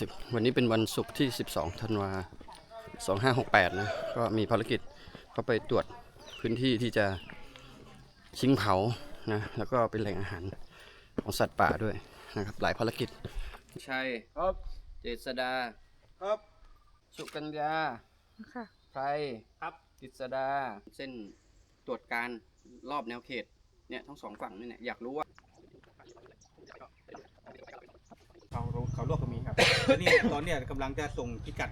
สิบวันนี้เป็นวันศุกร์ที่ 12ธันวา2568 นะ ก็มีภารกิจก็ไปตรวจพื้นที่ที่จะชิงเผานะ แล้วก็เป็นแหล่งอาหารของสัตว์ป่าด้วยนะครับ หลายภารกิจ ชัย ครับ เจษดา ครับ สุกัญญาค่ะไพรครับ กฤษดา เส้นตรวจการรอบแนวเขต เนี่ยทั้งสองฝั่งนี่เนี่ยอยากรู้ว่า เขาเขาลวกก็มีครับ แล้วนี่ตอนเนี้ยกำลังจะส่งพิกัด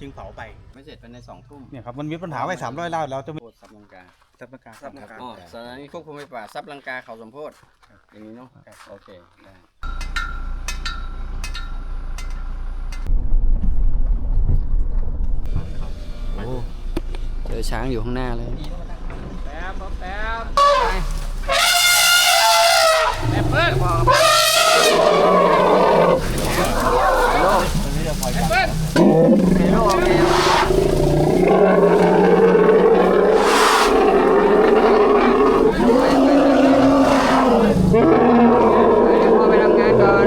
จึงเผาไปไม่เสร็จภายในสองทุ่มเนี่ยครับมันมีปัญหาไว้สามร้อยไร่แล้วจะไม่โพธิซับลังกาทับประการซับลังกาอ๋อสถานีควบคุมไฟป่าซับลังกาเขาสมโพธิอย่างนี้เนาะโอเคได้โอ้เจอช้างอยู่ข้างหน้าเลย แป๊บแป๊บแอปเปิ้ลพ่อไปทำงานก่อน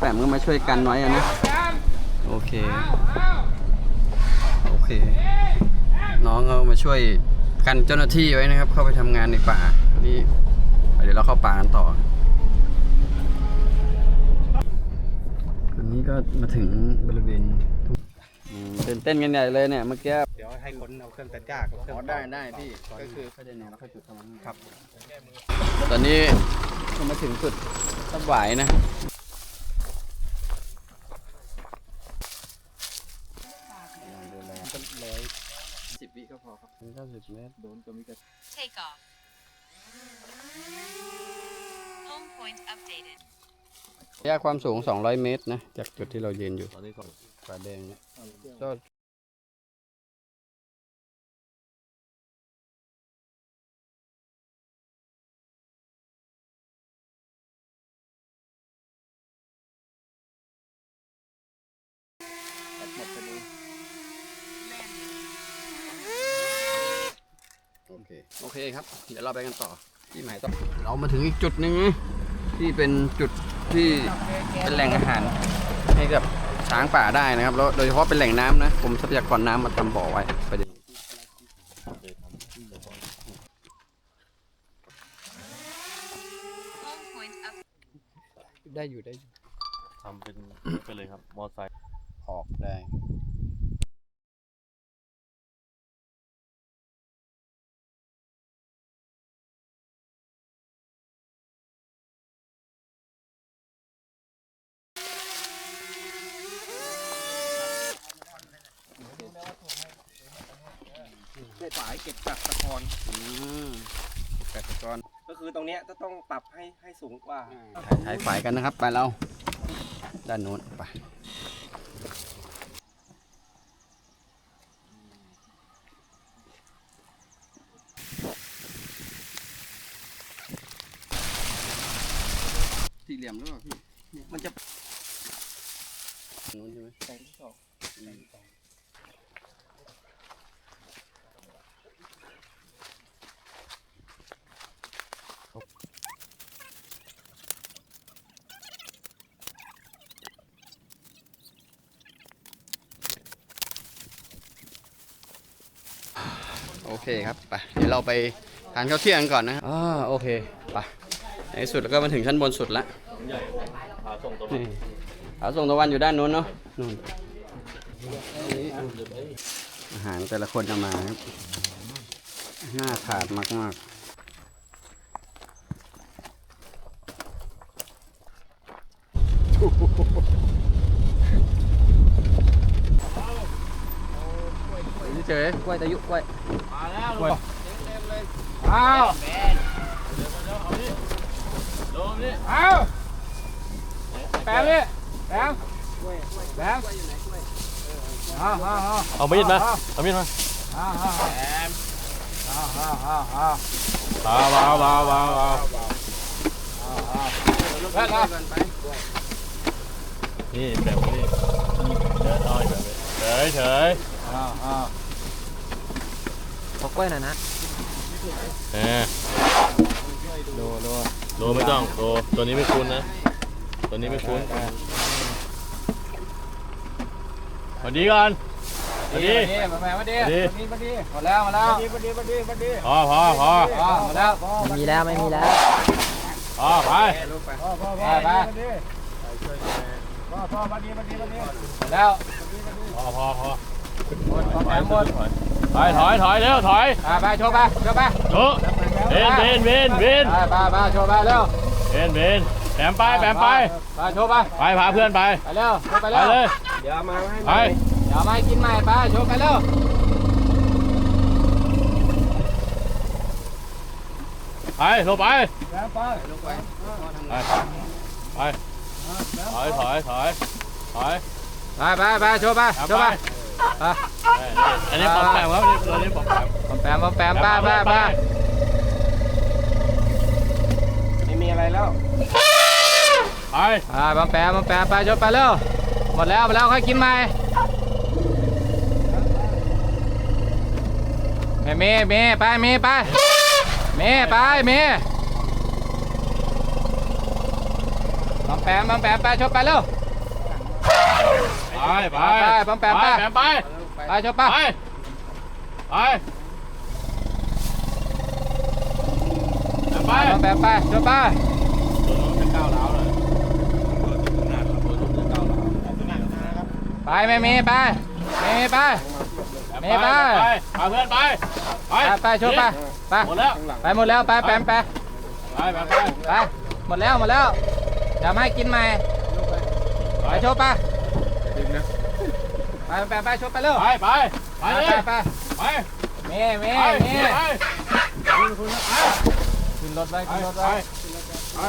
แป มก็มาช่วยกันไว้อะนะ โอเค โอเค น้องเขามาช่วยกันเจ้าหน้าที่ไว้นะครับ เข้าไปทำงานในป่า นี่ เดี๋ยวเราเข้าป่ากันต่อ อันนี้ก็มาถึงบริเวณทุ่งอืมตื่นเต้นกันใหญ่เลยเนี่ยเมื่อกี้ เดี๋ยวให้คนเอาเครื่องตัดหญ้ากับเครื่อ๋อองได้ได้พี่ก็คือเขาจะแนวแล้วค่อยจุดตรงนั้นครับ ตอนนี้ก็มาถึงจุดตับหวายนะ วิก็พอครับเก้าสิบเมตร โดนตัวมีกระ Take off. Home point updated. ระยะความสูง 200 เมตรนะ จากจุดที่เรายืนอยู่ตอนนี้ฝาแดงเนี่ย ก็ เคโอเคครับ เดี๋ยวเราไปกันต่อที่หมายต่อเรามาถึงอีกจุดหนึ่งนะที่เป็นจุดที่เป็นแหล่งอาหารให้กับช้างป่าได้นะครับแล้วโดยเฉพาะเป็นแหล่งน้ำนะกรมทรัพยากรน้ำมาทำบ่อไว้ประเด็น Home point up. ได้อยู่ได้อยู่ทำเป็นไปเลยครับ มอไซค์ ออกได้ ในฝายเก็บจากตะกอน อืมแปดกร ก็ คือตรงเนี้ยจะต้องปรับให้ให้สูงกว่า ถ่ายฝ่ายกันนะครับ ไปเราด้านโน้นไปสี่เหลี่ยมหรือเปล่าพี่มันจะ โน้นใช่ไหมแปลงที่สองโอ เคครับไปเดี๋ยวเราไปทานข้าวเที่ยงกันก่อนนะครับอ่าโอเคไปในที่สุดแล้วก็มาถึงชั้นบนสุดแล้วพาส่งตัวนี่ผาส่งตะวันอยู่ด้านนู้นเนาะนู่นนี่อาหารแต่ละคนจะมาครับน่าทานมากมากๆ เจอกล้วยตะยุกล้วยอ้าวอ้าวแปลงนี่แปลงแปลงอ้าวอ้าวอ้าวเอามีดมา เอามีดมาอ้าวอ้าวอ้าวอ้าวอ้าวอ้าวเบาเบาเบาเบาเบาแป๊บนะนี่แบบนี้เดินอ้อยแบบนี้เฉยเฉยอ้าวอ้าว ขอกล้วยหน่อยนะเออโลโลโลไม่ต้องโลตัวนี้ไม่คุ้นนะ ตัวนี้ไม่คุ้นสวัสดีก่อนสวัสดีมาแม่มาดีสวัสดีมาดีหมดแล้วหมดแล้วมาดีมาดีมาดีพอพอพออ๋อหมดแล้วไม่มีแล้วไม่มีแล้วพอไปไปไปแล้วพอพอพอหมดหมดหมด ไปถอยถอยเร็วถอยไปไปโชว์ไปโชว์ไปโชว์เบนเบนเบนเบนไปไปไปโชว์ไปเร็วเบนเบนแปมไปแปมไปไปโชว์ไปไปพาเพื่อนไปไปเร็วโชว์ไปไปเร็วเลยเดี๋ยวมาให้ไปเดี๋ยวมาให้กินใหม่ไปโชว์ไปเร็วไปลงไปไปไปไปไปถอยถอยถอยถอยไปไปไปโชว์ไปแปมโชว์ไป ไปอันนี้ปอมแปมครับตัวนี้ปอมแปมปอมแปมปอมแปมไปไปไปไม่มีอะไรแล้ว ไปอ่าปอมแปมปอมแปมไปชว์ไปเร็วหมดแล้วหมดแล้วค่อยกินใหม่เมย์เมย์ไปเมย์ไปเมย์ไปเมย์ปอมแปมปอมแปมไปชว์ไปเร็ว ไป ไป ไปปอมแปมไปแปมไปไปโชว์ไปไปไปไปปอมแปมไปโชว์ไปตัวน้องจะก้าวร้าวเลยตัวน้องจะก้าวร้าวไปเมย์เมย์ไปเมย์ไป ไปไป ไปพาเพื่อนไป ไป ไปไปโชว์ไปไปหมดแล้ว ไปหมดแล้วไปแปมไปไปไปไปไปหมดแล้วหมดแล้วเดี๋ยวมาให้กินใหม่ไปโชว์ไป ไปแปมไปโชว์ไปเร็วไปไปไปไปเลยไปไปเมย์เมย์ไปเมย์ไปขึ้นรถไปไปขึ้นรถไปไป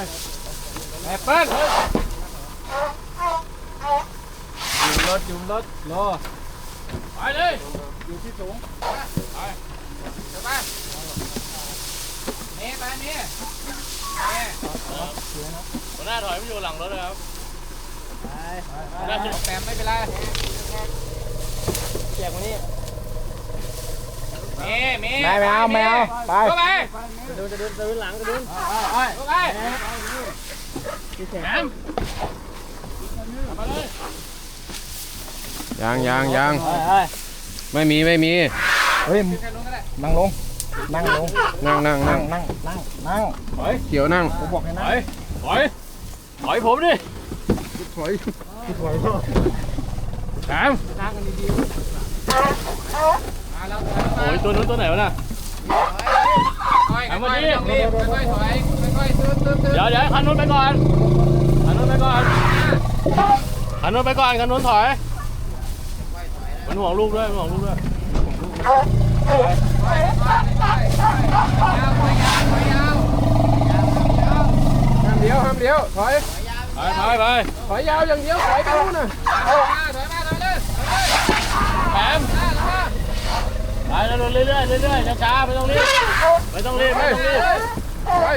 แอปเปิ้ลอยู่รถอยู่รถโลไปเลยอยู่ที่สูงไปเดี๋ยวไปเมย์ไปเมย์เมย์หัวหน้าถอยไม่อยู่หลังรถเลยครับไปแปมไม่เป็นไร แจกวันนี้เมย์เมย์ไม่ไม่เอาไม่เอาไป เข้าไปดูจะดูจะดูหลังจะดูเข้าไปแอมไปเลยยังยังยังเฮ้ยไม่มีไม่มี เฮ้ยแค่นู้นก็ได้นั่งลง นั่งลง นั่งนั่งนั่นั่งงนั่งนั่งนั่งถอยเขียวนั่งผมบอกให้ถนั่งอยถอยถอยผมดิถอยแอม มาแล้วโอ้ยตัวนู้นตัวไหนวะน่ะ ค่อยๆค่อยๆต้องรีบค่อยๆถอยค่อยๆตื้อตื้อตื้อเดี๋ยวเดี๋ยวคันนู้นไปก่อนคันนู้นไปก่อนคันนู้นไปก่อนคันนู้นถอย มันห่วงลูกด้วยมันห่วงลูกด้วย ห้ามเลี้ยวห้ามเลี้ยวถอย ไปไปไปถอยยาวอย่างเดียวถอยไปนู่นน่ะถอยมาถอยมาถอยเลย แอมไปแล้วเรื่อยเรื่อยเรื่อยๆช้าๆไม่ต้องรีบไม่ต้องรีบไม่ต้องรีบไป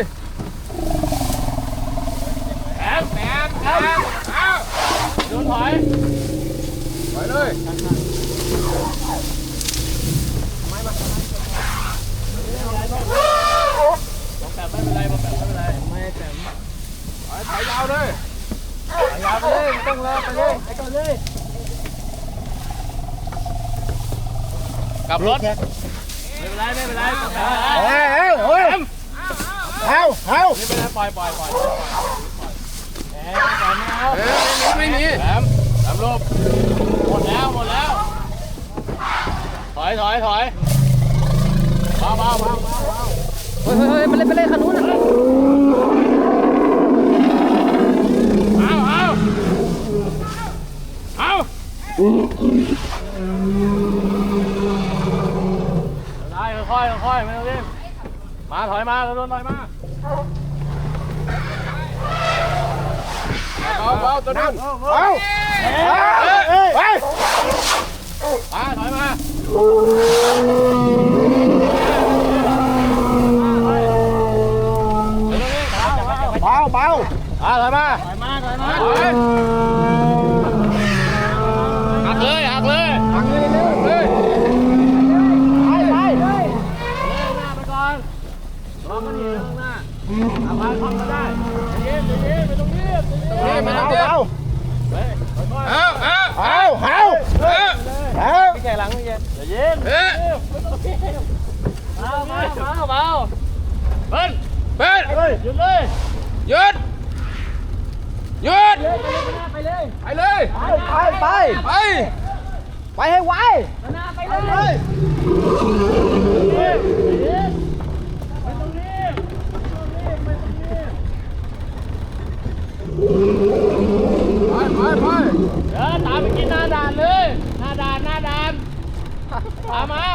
แอมแปมแปมเอาโดนถอยถอยเลยบอกแบบไม่เป็นไรบอกแบบไม่เป็นไรไม่แต่ถอยถอยยาวเลยยาวไปเลยไม่ต้องรอไปเลยไปก่อนเลย กลับรถ ไม่เป็นไรไม่เป็นไรบอกแบบไม่เฮ้ยเฮ้ยเฮ้ยเอาเอาเป็นไรปล่อยปล่อยปล่อยเออไม่มีแอมแอมรูปหมดแล้วหมดแล้ว ถอยถอยถอยเบาเบาเบาเฮ้ยเฮ้ยไปเลยไปเลยคันนู้นอะเอาเอาเอาได้ ค่อยๆค่อยๆไม่ต้องรีบมาถอยมาโดนถอยมาเบาเบาตัวนึงเอาเฮ้ยเฮ้ยมาถอยมาเบาเบาอ่าถอยมาถอยมาถอยมา ถอยหักเลยหักเลย ทางนี้เร็วเลยไปไป ใจเย็น เอ๊ะ เบาเบาเบาเบาเบิ้ล เป็น เฮ้ยหยุดเลย หยุดหยุด ไปเลย ไปเลย ไปไป ไป ไปให้ไวไปเลยเฮ้ยใจเย็นไม่ต้องรีบไม่ต้องรีบไม่ต้องรีบไปไปไปเดี๋ยวตามไปกินหน้าด่านเลย หน้าด่านหน้าด่านตามมา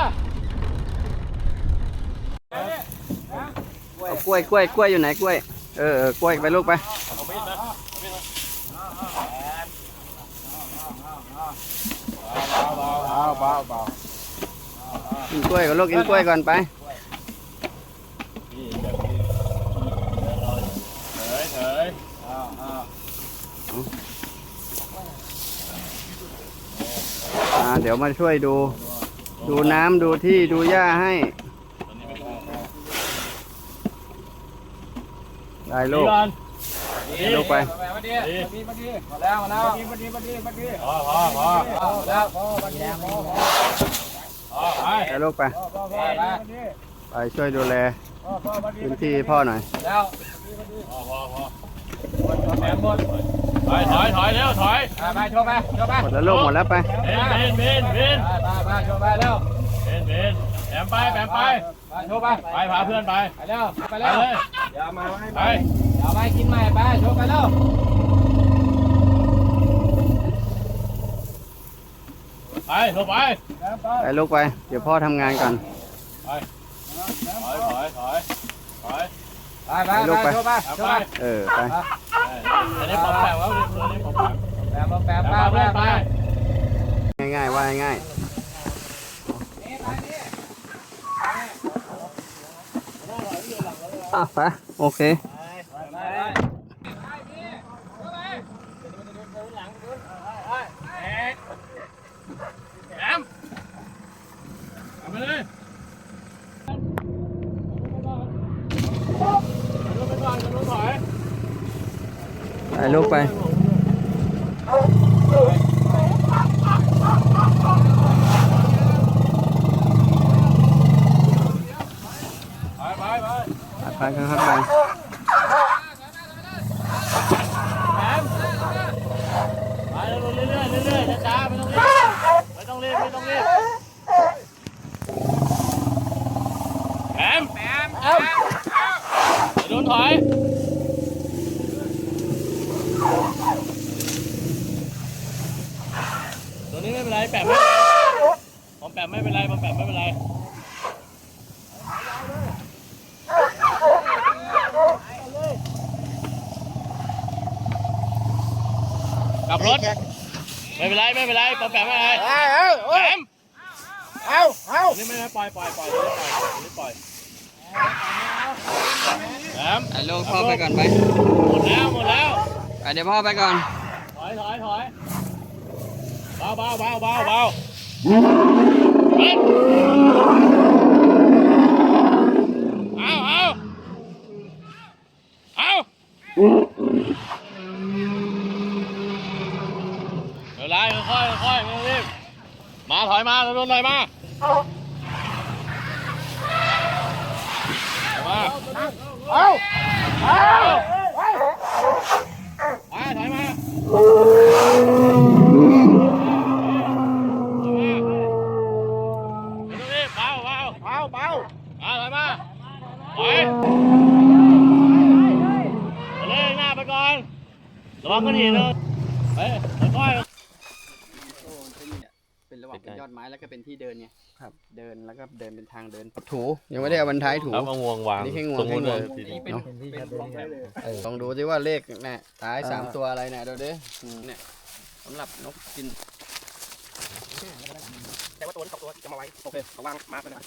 เอากล้วยกล้วยกล้วยอยู่ไหนกล้วย เออเออกล้วยไปลูกไป เบาเบากินกล้วยก่อนลูกกินกล้วยก่อนไปเฉยเฉยอ่าเดี๋ยวมาช่วยดู ดูน้ำดูที่ดูหญ้าให้ได้ลูก ก่อน ลูกไปมาดีมาดีมาดีมาแล้วมาแล้วมาดีมาดีมาดีพอพอพอมาแล้วพอมาดีพอพอไปได้ลูกไปพอไปไปไปช่วยดูแลพื้นที่พ่อหน่อยแล้วพอพอพอแหมหมดถอยถอยถอยเร็วถอยไปไปโชว์ไปโชว์ไปหมดแล้วลูกหมดแล้วไปเบนเบนเบนเบนไปไปโชว์ไปแล้วเบนเบนแปมไปแปมไปไปโชว์ไปไปพาเพื่อนไปไปแล้วไปไปแล้วเลยอย่ามาให้ไป อย่าไปกินใหม่ไปโชว์ไปแล้วไปลงไปไปลูกไป เดี๋ยวพ่อทำงานก่อนถอยถอยถอยถอยไปไปไปโชว์ไปแปมโชไปว์ไปเออไปอันนี้ผมแปมแล้วอันนี้ผมแปมแปมแปมแปไปมไปเพื่อนไปไปง่ายๆว่าง่ายๆอะไปโอเค แปมเอาไปเลยลงไปก่อนลงถอย ไปลูกไป ไปไปไป ไปกันครับไป ไปเรื่อยเรื่อยเรื่อยช้าๆไม่ต้องรีบไม่ต้องรีบไม่ต้องรีบ แปมแปมเอ้าโดนถอยตัวนี้ไม่เป็นไรแปมไม่เป็นไรผมแปมไม่เป็นไรผมแปมไม่เป็นไรกลับรถ ไม่เป็นไรไม่เป็นไรผมแปมไม่เป็นไรเอาแปมเอาเอานี่ไม่ได้ปล่อยปล่อยปล่อยตัวนี้ปล่อยตัวนี้ปล่อยแปมไปลูกพ่อไปก่อนไป หมดแล้วหมดแล้วไปเดี๋ยวพ่อไปก่อน ถอยถอยถอยเบาเบาเบาเบาเบาเฮ้ยเอาเอาเอาเดี๋ยวไล่ค่อยๆค่อยๆไม่ต้องรีบมา ถอยมาโดนถอยมาถอยมาเอาเอาไปถอยมาไม่ต้องรีบเบาเบาเบาเบาถอยมาถอยเลยหน้าไปก่อนระวังก้อนหินนะไปค่อย เป็นระหว่างเป็น ยอดไม้แล้วก็เป็นที่เดินไงครับ เดินแล้วก็เดินเป็นทางเดินถู ยังไม่ได้เอาบรรท้ายถูๆเอางวงวางนี่แค่งวงตรงนู้นแค่งวงเลยเนาะเป็นที่ครับเป็นที่ครับลองดูสิว่าเลขเนี่ยท้ายสามตัวอะไรเนี่ยดูดิอืมเนี่ยสำหรับนกกินแต่ว่าตัวนี้สองตัวจะมาไว้โอเคเอาวางมาร์กไปนะ